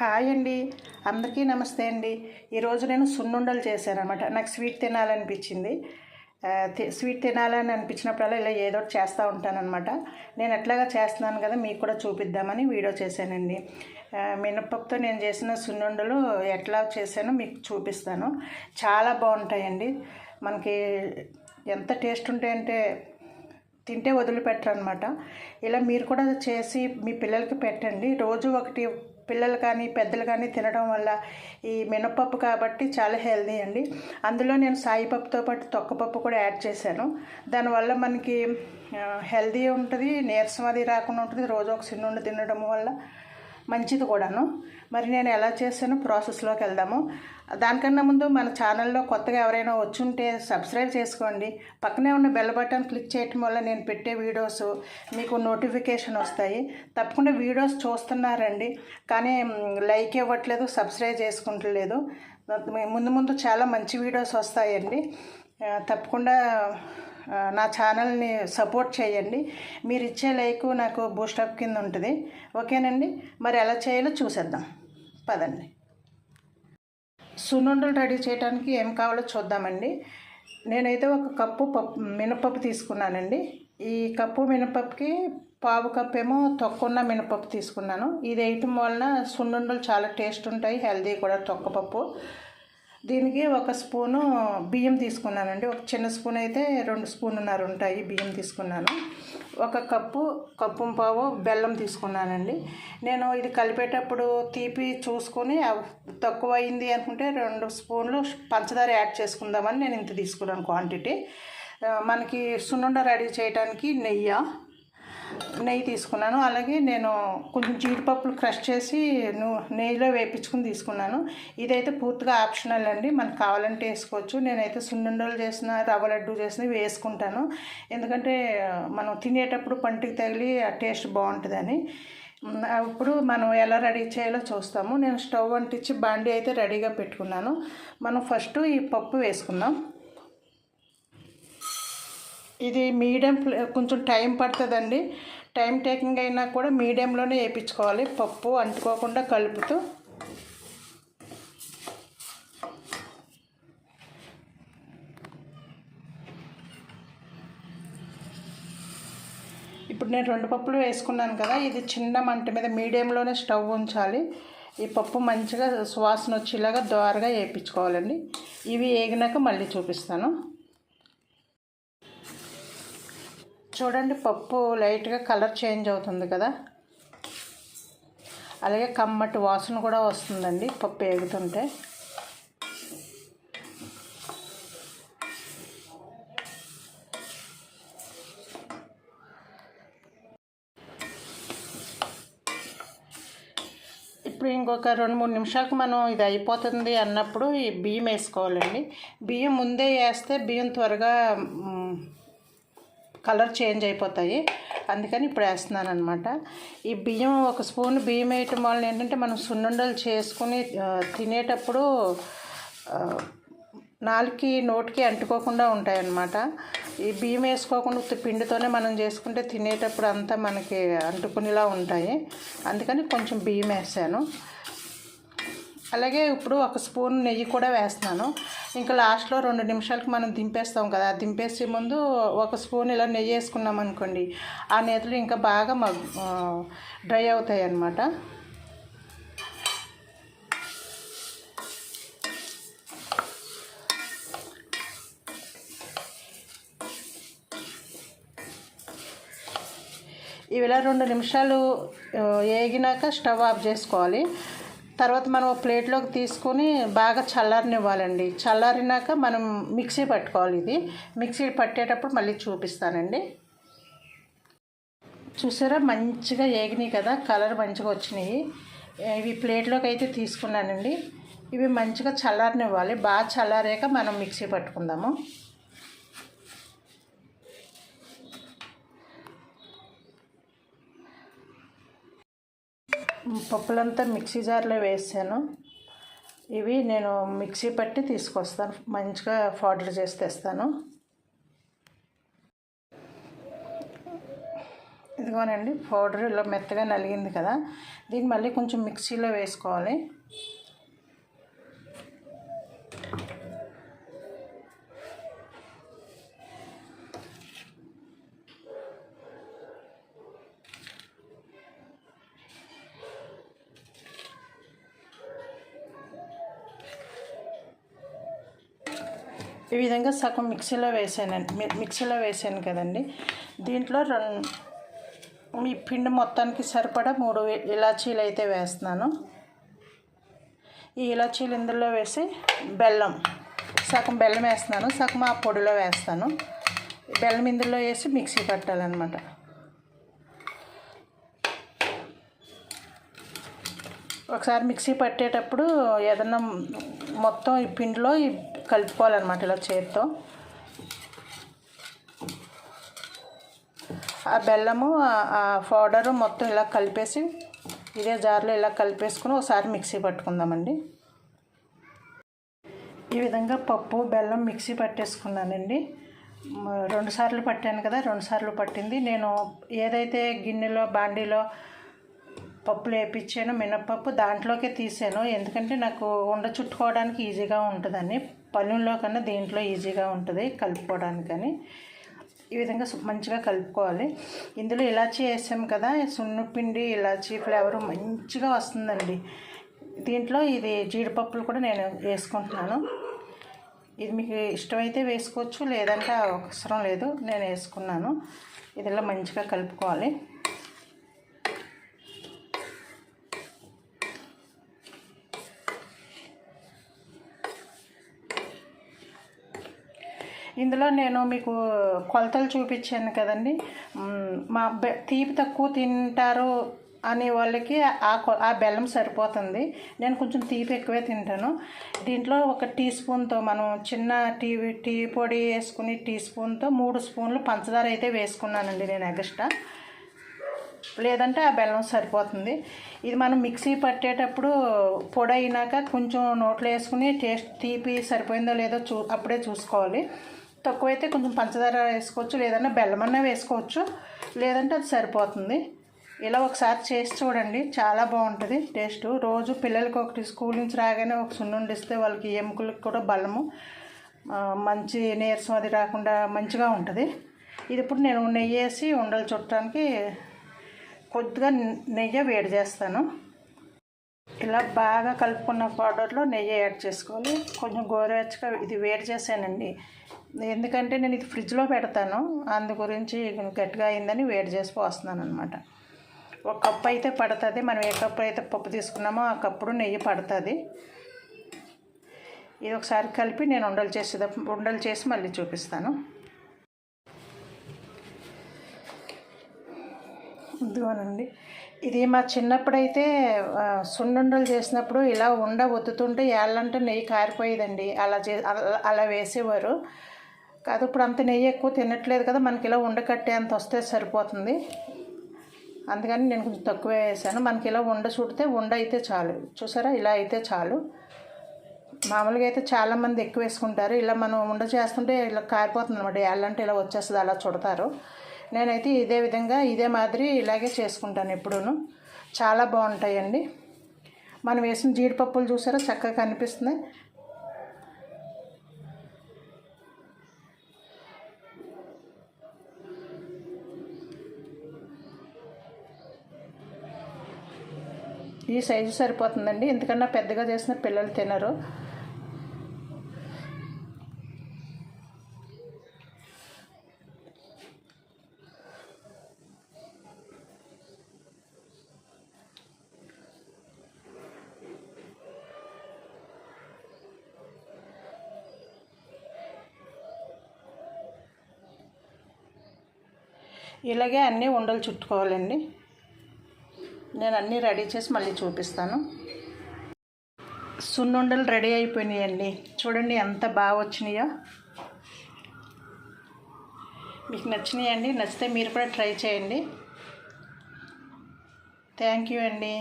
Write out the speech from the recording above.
Hi అండి. అందరికీ నమస్తే అండి. ఈరోజు నేను సున్నుండలు చేశాను అనమాట నాకు స్వీట్ తినాలనిపించింది. తి- స్వీట్ తినాలని అనిపించినప్పుడల్లా ఇలా ఏదో ఒకటి చేస్తూ ఉంటానన్నమాట. నేను ఎట్లాగా చేస్తున్నాను కదా మీకు కూడా చూపిద్దామని వీడియో చేశానండి. మినప్పప్పుతో మినపప్పుతో నేను చేసిన సున్నుండలు ఎట్లా చేశానో మీకు చూపిస్తాను. చాలా బాగుంటాయండి. మనకి ఎంత టేస్ట్ ఉంటాయంటే తింటే వదిలిపెట్టరు అనమాట ఇలా మీరు కూడా చేసి మీ పిల్లలకి పెట్టండి. రోజు ఒకటి పిల్లలు కానీ పెద్దలు కానీ తినడం వల్ల ఈ మినపప్పు కాబట్టి చాలా హెల్దీ అండి. అందులో నేను సాయిపప్పుతో పాటు తొక్కపప్పు కూడా యాడ్ చేశాను. దానివల్ల మనకి హెల్దీ ఉంటుంది నీరసం అది రాకుండా ఉంటుంది రోజు ఒక సిన్నుండి తినడం వల్ల మంచిది కూడాను. మరి నేను ఎలా చేశానో? ప్రాసెస్లోకి వెళ్దాము. దానికన్నా ముందు మన ఛానల్లో కొత్తగా ఎవరైనా వచ్చుంటే సబ్స్క్రైబ్ చేసుకోండి. పక్కనే ఉన్న బెల్ బటన్ క్లిక్ చేయటం వల్ల నేను పెట్టే వీడియోస్ మీకు నోటిఫికేషన్ వస్తాయి. తప్పకుండా వీడియోస్ చూస్తున్నారండి. కానీ లైక్ ఇవ్వట్లేదు సబ్స్క్రైబ్ చేసుకుంటలేదు. ముందు ముందు చాలా మంచి వీడియోస్ వస్తాయండి. తప్పకుండా నా ఛానల్ని సపోర్ట్ చేయండి. మీరు ఇచ్చే లైక్ నాకు బూస్టప్ కింద ఉంటుంది. ఓకేనండి? మరి ఎలా చేయాలో చూసేద్దాం. పదండి. సున్నుండలు రెడీ చేయడానికి ఏం కావాలో చూద్దామండి. నేనైతే ఒక కప్పు పప్పు మినపప్పు తీసుకున్నానండి. ఈ కప్పు మినపప్పుకి పావు కప్పు ఏమో తొక్కున్న మినపప్పు తీసుకున్నాను. ఇది వేయటం వలన సున్నుండలు చాలా టేస్ట్ ఉంటాయి హెల్దీ కూడా తొక్కపప్పు. దీనికి ఒక స్పూను బియ్యం తీసుకున్నానండి. ఒక చిన్న స్పూన్ అయితే రెండు స్పూన్న్నర ఉంటాయి బియ్యం తీసుకున్నాను. ఒక కప్పు కప్పు పావు బెల్లం తీసుకున్నానండి. నేను ఇది కలిపేటప్పుడు తీపి చూసుకొని తక్కువ అయింది అనుకుంటే రెండు స్పూన్లు పంచదార యాడ్ చేసుకుందామని నేను ఇంత తీసుకున్నాను క్వాంటిటీ. మనకి సున్నుండ రెడీ చేయడానికి నెయ్యి నెయ్యి తీసుకున్నాను. అలాగే నేను కొంచెం జీడిపప్పులు క్రష్ చేసి ను- నెయ్యిలో వేపించుకుని తీసుకున్నాను. ఇదైతే పూర్తిగా ఆప్షనల్ అండి. మనకు కావాలంటే వేసుకోవచ్చు. నేనైతే సున్నుండలు చేసిన రవ్వ లడ్డు చేసిన వేసుకుంటాను. ఎందుకంటే మనం తినేటప్పుడు పంటికి తగిలి ఆ టేస్ట్ బాగుంటుందని. అప్పుడు ఇప్పుడు మనం ఎలా రెడీ చేయాలో చూస్తాము. నేను స్టవ్ అంటించి బాండీ అయితే రెడీగా పెట్టుకున్నాను. మనం ఫస్ట్ ఈ పప్పు వేసుకుందాం. ఇది మీడియం కొంచెం టైం పడుతుందండి. టైం టేకింగ్ అయినా కూడా మీడియంలోనే వేయించుకోవాలి పప్పు అంటుకోకుండా కలుపుతూ. ఇప్పుడు నేను రెండు పప్పులు వేసుకున్నాను కదా. ఇది చిన్న మంట మీద మీడియంలోనే స్టవ్ ఉంచాలి. ఈ పప్పు మంచిగా సువాసన వచ్చేలాగా దోరగా వేయించుకోవాలండి ఇవి వేగినాక మళ్ళీ చూపిస్తాను. చూడండి పప్పు లైట్గా కలర్ చేంజ్ అవుతుంది కదా. అలాగే కమ్మటి వాసన కూడా వస్తుందండి పప్పు ఎగుతుంటే ఇప్పుడు ఇంకొక రెండు మూడు నిమిషాలకు మనం ఇది అయిపోతుంది అన్నప్పుడు ఈ బియ్యం వేసుకోవాలండి. బియ్యం ముందే వేస్తే బియ్యం త్వరగా కలర్ చేంజ్ అయిపోతాయి. అందుకని ఇప్పుడు వేస్తున్నాను అనమాట ఈ బియ్యం ఒక స్పూన్ బియ్యం వేయటం వల్ల ఏంటంటే మనం సున్నుండలు చేసుకుని తినేటప్పుడు నాలుకి నాలుగుకి నోటికి అంటుకోకుండా ఉంటాయన్నమాట. ఈ బియ్యం వేసుకోకుండా పిండితోనే మనం చేసుకుంటే తినేటప్పుడు అంతా మనకి అంటుకునేలా ఉంటాయి. అందుకని కొంచెం బియ్యం వేసాను. అలాగే ఇప్పుడు ఒక స్పూన్ నెయ్యి కూడా వేస్తున్నాను. ఇంకా లాస్ట్లో రెండు నిమిషాలకి మనం దింపేస్తాం కదా. దింపేసే ముందు ఒక స్పూన్ ఇలా నెయ్యి వేసుకున్నాం అనుకోండి ఆ నేతలు ఇంకా బాగా మగ్ డ్రై అవుతాయి అన్నమాట. ఇవి ఇలా రెండు నిమిషాలు వేగినాక స్టవ్ ఆఫ్ చేసుకోవాలి. తర్వాత మనం ఒక ప్లేట్లోకి తీసుకొని బాగా చల్లారనివ్వాలండి. చల్లారినాక మనం మిక్సీ పట్టుకోవాలి ఇది. మిక్సీ పట్టేటప్పుడు మళ్ళీ చూపిస్తానండి. చూసారా? మంచిగా ఏగినాయి కదా. కలర్ మంచిగా వచ్చినాయి. ఇవి ప్లేట్లోకి అయితే తీసుకున్నానండి. ఇవి మంచిగా చల్లారనివ్వాలి. బాగా చల్లారాక మనం మిక్సీ పట్టుకుందాము. పప్పులంతా మిక్సీ జార్లో వేసాను. ఇవి నేను మిక్సీ పట్టి తీసుకొస్తాను. మంచిగా పౌడర్ చేసి తెస్తాను. ఇదిగోనండి పౌడర్ ఇలా మెత్తగా నలిగింది కదా. దీన్ని మళ్ళీ కొంచెం మిక్సీలో వేసుకోవాలి. ఈ విధంగా సగం మిక్సీలో వేసానండి మిక్సీలో వేసాను కదండి. దీంట్లో రెండు మీ పిండి మొత్తానికి సరిపడా మూడు ఇలాచీలు అయితే వేస్తున్నాను. ఈ ఇలాచీలు ఇందులో వేసి బెల్లం సగం బెల్లం వేస్తున్నాను సగం ఆ పొడిలో వేస్తాను. బెల్లం ఇందులో వేసి మిక్సీ పట్టాలన్నమాట. ఒకసారి మిక్సీ పట్టేటప్పుడు ఏదన్నా మొత్తం ఈ పిండిలో కలుపుకోవాలన్నమాట ఇలా చేతితో. ఆ బెల్లము ఆ- పౌడరు మొత్తం ఇలా కలిపేసి ఇదే జార్లో ఇలా కలిపేసుకుని ఒకసారి మిక్సీ పట్టుకుందామండి. ఈ విధంగా పప్పు బెల్లం మిక్సీ పట్టేసుకున్నానండి. రెండుసార్లు రెండు సార్లు పట్టాను కదా రెండు సార్లు పట్టింది. నేను ఏదైతే గిన్నెలో బాండీలో పప్పులు వేపించాను మినప్పప్పు దాంట్లోకే తీసాను. ఎందుకంటే నాకు ఉండ చుట్టుకోవడానికి ఈజీగా ఉంటుందని పళ్ళుల్లో కన్నా దీంట్లో ఈజీగా ఉంటుంది కలుపుకోవడానికని. ఈ విధంగా మంచిగా కలుపుకోవాలి. ఇందులో ఇలాచీ వేసాం కదా సున్నపిండి ఇలాచీ ఫ్లేవర్ మంచిగా వస్తుందండి. దీంట్లో ఇది జీడిపప్పులు కూడా నేను వేసుకుంటున్నాను. ఇది మీకు ఇష్టమైతే వేసుకోవచ్చు లేదంటే అవసరం లేదు నేను వేసుకున్నాను. ఇదిలా మంచిగా కలుపుకోవాలి. ఇందులో నేను మీకు కొలతలు చూపించాను కదండి. మా తీపి తక్కువ తింటారు అనే వాళ్ళకి ఆ కొ- ఆ బెల్లం సరిపోతుంది. నేను కొంచెం తీపి ఎక్కువే తింటాను. దీంట్లో ఒక టీ స్పూన్తో మనం చిన్న టీ టీ పొడి వేసుకుని టీ స్పూన్తో మూడు స్పూన్లు పంచదార అయితే వేసుకున్నానండి నేను ఎగస్ట్రా లేదంటే ఆ బెల్లం సరిపోతుంది. ఇది మనం మిక్సీ పట్టేటప్పుడు పొడి అయినాక కొంచెం నోట్లో వేసుకుని టేస్ట్ తీపి సరిపోయిందో లేదో చూ అప్పుడే చూసుకోవాలి. తక్కువైతే కొంచెం పంచదార వేసుకోవచ్చు లేదన్నా బెల్లం అన్న వేసుకోవచ్చు. లేదంటే అది సరిపోతుంది. ఇలా ఒకసారి చేసి చూడండి. చాలా బాగుంటుంది. టేస్ట్. రోజు పిల్లలకి ఒకటి స్కూల్ నుంచి రాగానే ఒక సున్నుండి ఇస్తే వాళ్ళకి ఎముకలకు కూడా బలము మంచి నీరసం అది రాకుండా మంచిగా ఉంటుంది. ఇది ఇప్పుడు నేను నెయ్యి వేసి ఉండలు చుట్టడానికి కొద్దిగా నెయ్యి వేడి చేస్తాను. ఇలా బాగా కలుపుకున్న పౌడర్లో నెయ్యి యాడ్ చేసుకోవాలి. కొంచెం గోరువెచ్చగా ఇది వేడి చేశానండి. ఎందుకంటే నేను ఇది ఫ్రిడ్జ్లో పెడతాను. అందు గురించి గట్టిగా అయిందని వేడి చేసి పోస్తున్నాను అనమాట ఒక కప్పు అయితే పడుతుంది. మనం ఏ కప్పు అయితే పప్పు తీసుకున్నామో ఆ కప్పుడు నెయ్యి పడుతుంది. ఇది ఒకసారి కలిపి నేను ఉండలు చేసే ఉండలు చేసి మళ్ళీ చూపిస్తాను. ఇదిగోనండి. ఇది మా చిన్నప్పుడైతే సున్నుండలు చేసినప్పుడు ఇలా ఉండ ఒత్తుతుంటే ఏళ్ళంటే నెయ్యి కారిపోయేదండి. అలా చే అలా- అలా వేసేవారు. కాదు ఇప్పుడు అంత నెయ్యి ఎక్కువ తినట్లేదు కదా మనకి ఇలా ఉండ కట్టే అంత వస్తే సరిపోతుంది. అందుకని నేను కొంచెం తక్కువే వేసాను. మనకి ఇలా ఉండ చుడితే ఉండ అయితే చాలు. చూసారా? ఇలా అయితే చాలు. మామూలుగా అయితే చాలామంది ఎక్కువ వేసుకుంటారు. ఇలా మనం ఉండ చేస్తుంటే ఇలా కారిపోతుంది అనమాట ఏళ్ళంటే ఇలా వచ్చేస్తుంది అలా చుడతారు. నేనైతే ఇదే విధంగా ఇదే మాదిరి ఇలాగే చేసుకుంటాను ఎప్పుడూను. చాలా బాగుంటాయండి. మనం వేసిన జీడిపప్పులు చూసారా? చక్కగా కనిపిస్తుంది ఈ సైజు సరిపోతుందండి. ఎందుకన్నా పెద్దగా చేసిన పిల్లలు తినరు. ఇలాగే అన్నీ ఉండలు చుట్టుకోవాలండి. నేను అన్నీ రెడీ చేసి మళ్ళీ చూపిస్తాను. సున్నుండలు రెడీ అయిపోయినాయండి. చూడండి ఎంత బాగా వచ్చినాయో. మీకు నచ్చినాయండి నచ్చితే మీరు కూడా ట్రై చేయండి. థ్యాంక్ యూ అండి.